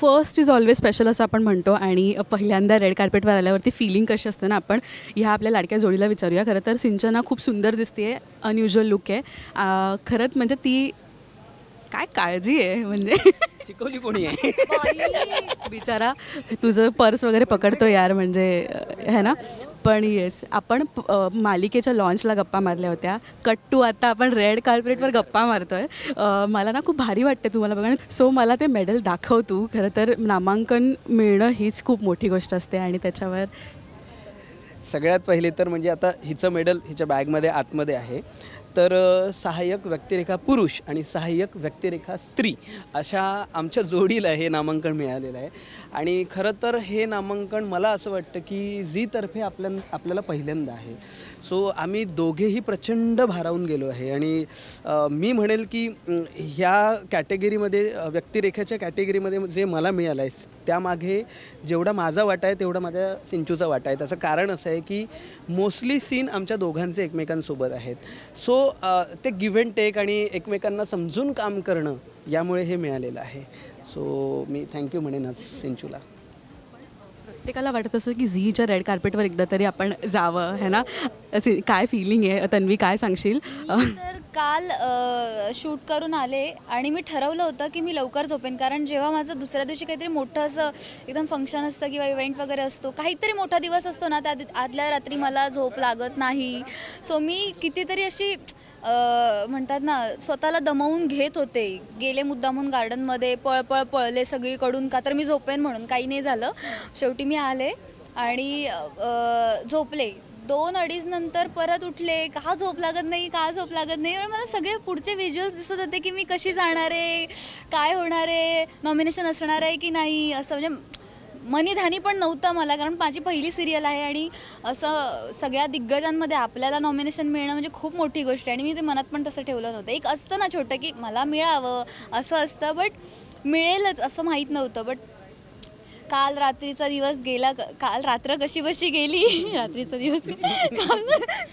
First is always special असं आपण म्हणतो आणि पहिल्यांदा रेड कार्पेटवर आल्यावरती फिलिंग कशी असते ना आपण ह्या आपल्या लाडक्या जोडीला विचारूया. खरं तर सिंचना खूप सुंदर दिसते अनयुजल लुक आहे. खरंच म्हणजे ती काय काळजी आहे म्हणजे? शिकवली कोणी आहे? बिचारा तुझं पर्स वगैरे पकडतो यार म्हणजे है ना? पण येस आपण प- मालिकेच्या लॉन्चला गप्पा मारल्या होत्या. कट टू आता आपण रेड कार्पेटवर गप्पा मारतोय. अं, मला ना खूप भारी वाटते तुम्हाला बघा. सो मला ते मेडल दाखव तू. खरं तर नामांकन मिळणं हीच खूप मोठी गोष्ट असते आणि त्याच्यावर सगळ्यात पहिले तर म्हणजे आता हिचं मेडल हिच्या बॅगमध्ये आतमध्ये आहे. तर सहाय्यक व्यक्तिरेखा पुरुष आणि सहाय्यक व्यक्तिरेखा स्त्री अशा आमच्या जोडीला हे नामांकन मिळालेलं आहे. आणि खरं तर हे नामांकन मला असं वाटतं की झीतर्फे आपल्या आपल्याला पहिल्यांदा आहे. सो आम्ही दोघेही प्रचंड भारावून गेलो आहे आणि मी म्हणेल की ह्या कॅटेगरीमध्ये व्यक्तिरेखाच्या कॅटेगरीमध्ये जे मला मिळालं आहे त्यामागे जेवढा माझा वाटा आहे तेवढा माझ्या सिंचूचा वाटा आहे. त्याचं कारण असं आहे की मोस्टली सीन आमच्या दोघांचे एकमेकांसोबत आहेत. सो ते गिव्ह अँड टेक आणि एकमेकांना समजून काम करणं यामुळे हे मिळालेलं आहे. सो मी थँक्यू म्हणेन आज सिंचूला. प्रत्येकाला वाटत असं की झीच्या रेड कार्पेटवर एकदा तरी आपण जावं है ना? असे काय फिलिंग आहे? तन्वी काय सांगशील? काल शूट करून आले आणि मी ठरवलं होतं की मी लवकर झोपेन. कारण जेव्हा माझं दुसऱ्या दिवशी काहीतरी मोठं असं एकदम फंक्शन असतं किंवा इव्हेंट वगैरे असतो काहीतरी मोठा दिवस असतो ना त्या आदल्या रात्री मला झोप लागत नाही. सो मी कितीतरी अशी म्हणतात ना स्वतःला दमवून घेत होते. गेले मुद्दामून गार्डनमध्ये पळ पळ पळले सगळीकडून का तर मी झोपेन म्हणून काही नाही झालं. शेवटी मी आले आणि झोपले. दोन अडीच नंतर परत उठले का झोप लागत नाही का झोप लागत नाही. मला सगळे पुढचे व्हिज्युअल्स दिसत होते की मी कशी जाणार आहे काय होणार आहे नॉमिनेशन असणार आहे की नाही असं म्हणजे मनीधानी पण नव्हतं मला कारण माझी पहिली सिरियल आहे आणि असं सगळ्या दिग्गजांमध्ये आपल्याला नॉमिनेशन मिळणं म्हणजे खूप मोठी गोष्ट आहे. आणि मी ते मनात पण तसं ठेवलं नव्हतं. एक असतं ना छोटं की मला मिळावं असं असतं बट मिळेलच असं माहीत नव्हतं. बट काल रात्रीचा दिवस गेला क- काल रात्र कशी बशी गेली? रात्रीचा दिवस. काल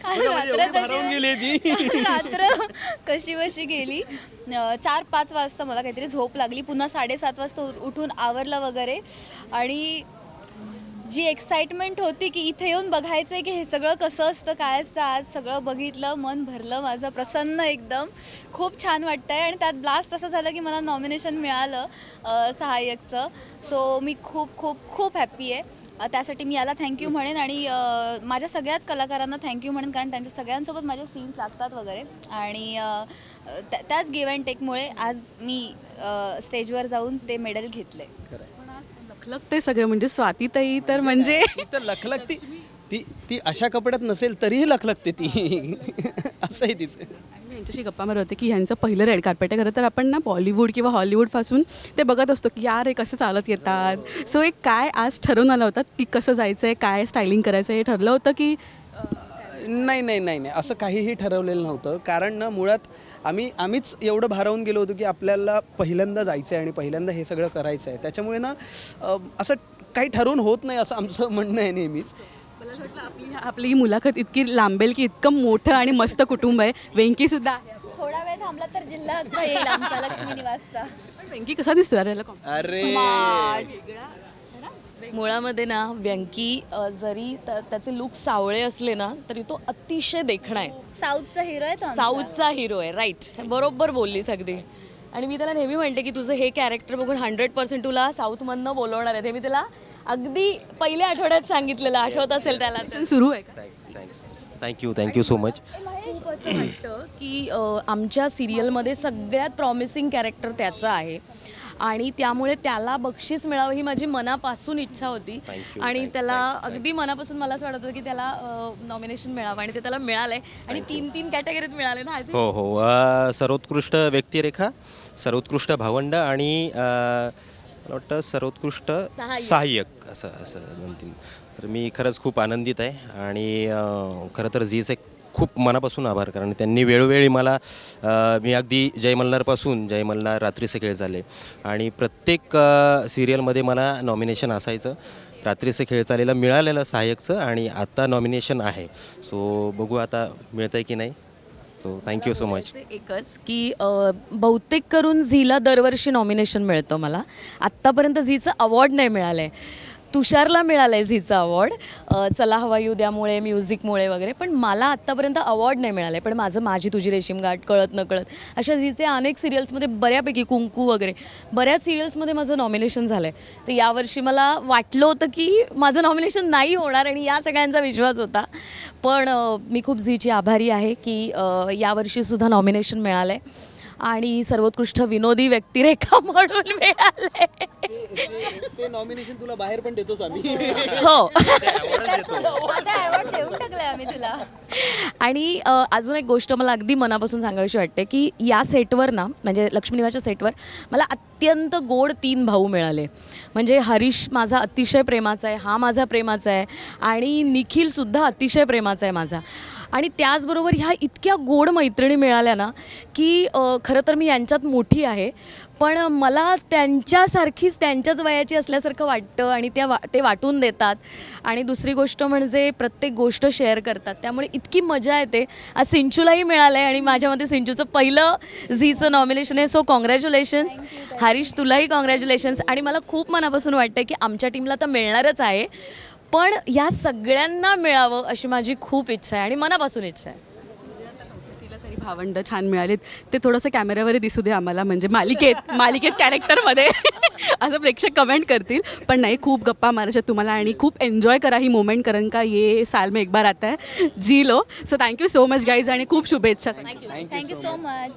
काल रात्र कशी काल रात्र कशी बशी गेली? अं, चार पाच वाजता मला काहीतरी झोप लागली. पुन्हा साडेसात वाजता उ- उठून आवरलं वगैरे. आणि जी एक्साइटमेंट होती की इथे येऊन बघायचं आहे की हे सगळं कसं असतं काय असतं आज सगळं बघितलं मन भरलं माझं प्रसन्न एकदम. खूप छान वाटतं आहे आणि त्यात ब्लास्ट असं झालं की मला नॉमिनेशन मिळालं सहाय्यकचं. सो मी खूप खूप खूप हॅप्पी आहे. त्यासाठी मी याला थँक्यू म्हणेन आणि माझ्या सगळ्याच कलाकारांना थँक्यू म्हणेन कारण त्यांच्या सगळ्यांसोबत माझे सीन्स लागतात वगैरे. आणि त्या- त्याच गिव्ह अँड टेकमुळे आज मी स्टेजवर जाऊन ते मेडल घेतलं आहे लखलखते सगळे म्हणजे स्वातीताई तर म्हणजे ती तर लखलखती ती ती अशा कपड्यात नसेल तरीही लखलखते ती असं आहे तिचं. आणि मी यांच्याशी गप्पा मारत होते की ह्यांचं पहिलं रेड कार्पेट आहे खरं तर आपण ना बॉलिवूड किंवा हॉलिवूडपासून ते बघत असतो की यार हे कसं चालत येतात? सो एक काय आज ठरवून आलं होतं की कसं जायचं आहे काय स्टायलिंग करायचं हे ठरलं होतं की नाही नाही नाही नाही. असं काहीही ठरवलेलं नव्हतं. कारण ना मुळात आम्ही आम्हीच एवढं भारावून गेलो होतो की आपल्याला पहिल्यांदा जायचं आहे आणि पहिल्यांदा हे सगळं करायचं आहे त्याच्यामुळे ना असं काही ठरवून होत नाही असं आमचं म्हणणं आहे नेहमीच. मला असं वाटलं आपली आपली ही मुलाखत इतकी लांबेल की इतकं मोठं आणि मस्त कुटुंब आहे. वेंकीसुद्धा आहे. थोडा वेळ थांबला तर जिल्हा येईल आमचा लक्ष्मी निवासचा. वेंकी कसा दिसतो अरे! मुळामध्ये ना व्यंकी अ, जरी त्याचे लुक सावळे असले ना तरी तो अतिशय देखणा आहे. साऊथचा हिरो आहे तो आमचा. साऊथचा हिरो आहे राईट बरोबर बोललीस अगदी. आणि मी त्याला नेहमी म्हणते की तुझं हे कॅरेक्टर बघून हंड्रेड पर्सेंट तुला साऊथमधनं बोलवणार आहे. हे मी त्याला अगदी पहिल्या आठवड्यात सांगितलेलं आठवत असेल त्याला. तर. सुरू आहे का? Thanks thanks thank you thank you so much खूप असं वाटतं की अ, आमच्या सिरियलमध्ये सगळ्यात प्रॉमिसिंग कॅरेक्टर त्याचं आहे? आणि त्यामुळे त्याला बक्षीस मिळावं ही माझी मनापासून इच्छा होती. आणि त्याला अगदी मनापासून मला असं वाटत होतं की त्याला नॉमिनेशन मिळावं आणि ते त्याला मिळालंय. आणि तीन तीन कॅटेगरीत मिळाले ना हो हो. सर्वोत्कृष्ट व्यक्तिरेखा सर्वोत्कृष्ट भावंड आणि मला वाटतं सर्वोत्कृष्ट सहाय्यक. असं असं दोन तीन. तर मी खरंच खूप आनंदित आहे आणि खरं तर झीचे खूप मनापासून आभार कारण त्यांनी वेळोवेळी मला मी अगदी जय मल्हारपासून जय मल्हार रात्री खेळ झाले. आणि प्रत्येक सिरियलमध्ये मला नॉमिनेशन असायचं. रात्रीचे खेळ चालेलं मिळालेलं सहाय्यकचं आणि आत्ता नॉमिनेशन आहे. सो बघू आता मिळतं आहे की नाही. सो थँक्यू सो मच एकच की बहुतेक करून झीला दरवर्षी नॉमिनेशन मिळतं मला. आत्तापर्यंत झीचं अवॉर्ड नाही मिळालं आहे तुषारला मिळालं आहे झीचा अवॉर्ड चला हवा येऊ द्यामुळे म्युझिकमुळे वगैरे पण मला आत्तापर्यंत अवॉर्ड नाही मिळालं आहे पण माझं माझी तुझी रेशीम गाठ कळत न कळत अशा झीचे अनेक सिरियल्समध्ये बऱ्यापैकी कुंकू वगैरे बऱ्याच सिरियल्समध्ये माझं नॉमिनेशन झालं आहे तर यावर्षी मला वाटलं होतं की माझं नॉमिनेशन नाही होणार आणि या सगळ्यांचा विश्वास होता. पण मी खूप झीची आभारी आहे की यावर्षीसुद्धा नॉमिनेशन मिळालं आहे आणि सर्वोत्कृष्ट विनोदी व्यक्तिरेखा म्हणून मिळाले. ते नॉमिनेशन तुला बाहेर पण देतोच आम्ही. हो. आणि अजून एक गोष्ट मला अगदी मनापासून सांगावीशी वाटते की या सेटवर ना म्हणजे लक्ष्मी निवासच्या सेटवर मला अत्यंत गोड तीन भाऊ मिळाले. म्हणजे हरीश माझा अतिशय प्रेमाचा आहे हा माझा प्रेमाचा आहे आणि निखिलसुद्धा अतिशय प्रेमाचा आहे माझा. आणि त्याचबरोबर ह्या इतक्या गोड मैत्रिणी मिळाल्या ना की खरं तर मी यांच्यात मोठी आहे. पण मला त्यांच्यासारखीच त्यांच्याच वयाची असल्यासारखं वाटतं आणि त्या वा ते वाटून देतात. आणि दुसरी गोष्ट म्हणजे प्रत्येक गोष्ट शेअर करतात. त्यामुळे इतकी मजा येते. आज सिंचूलाही मिळालं आहे आणि माझ्यामध्ये सिंचूचं पहिलं झीचं नॉमिनेशन आहे. सो कॉंग्रॅच्युलेशन्स हरीश तुलाही कॉंग्रॅच्युलेशन्स आणि मला खूप मनापासून वाटतं की आमच्या टीमला तर मिळणारच आहे. पण या सगळ्यांना मिळावं अशी माझी खूप इच्छा आहे आणि मनापासून इच्छा आहे. आणि भावंड छान मिळालीत. ते थोडंसं कॅमेऱ्यावर दिसू दे आम्हाला म्हणजे मालिकेत मालिकेत कॅरेक्टरमध्ये असं प्रेक्षक कमेंट करतील. पण नाही खूप गप्पा मारायच्या तुम्हाला आणि खूप एन्जॉय करा ही मोमेंट कारण का ये साल में एक बार आता है. जी low. So thank you so much guys आणि खूप शुभेच्छा. Thank you so much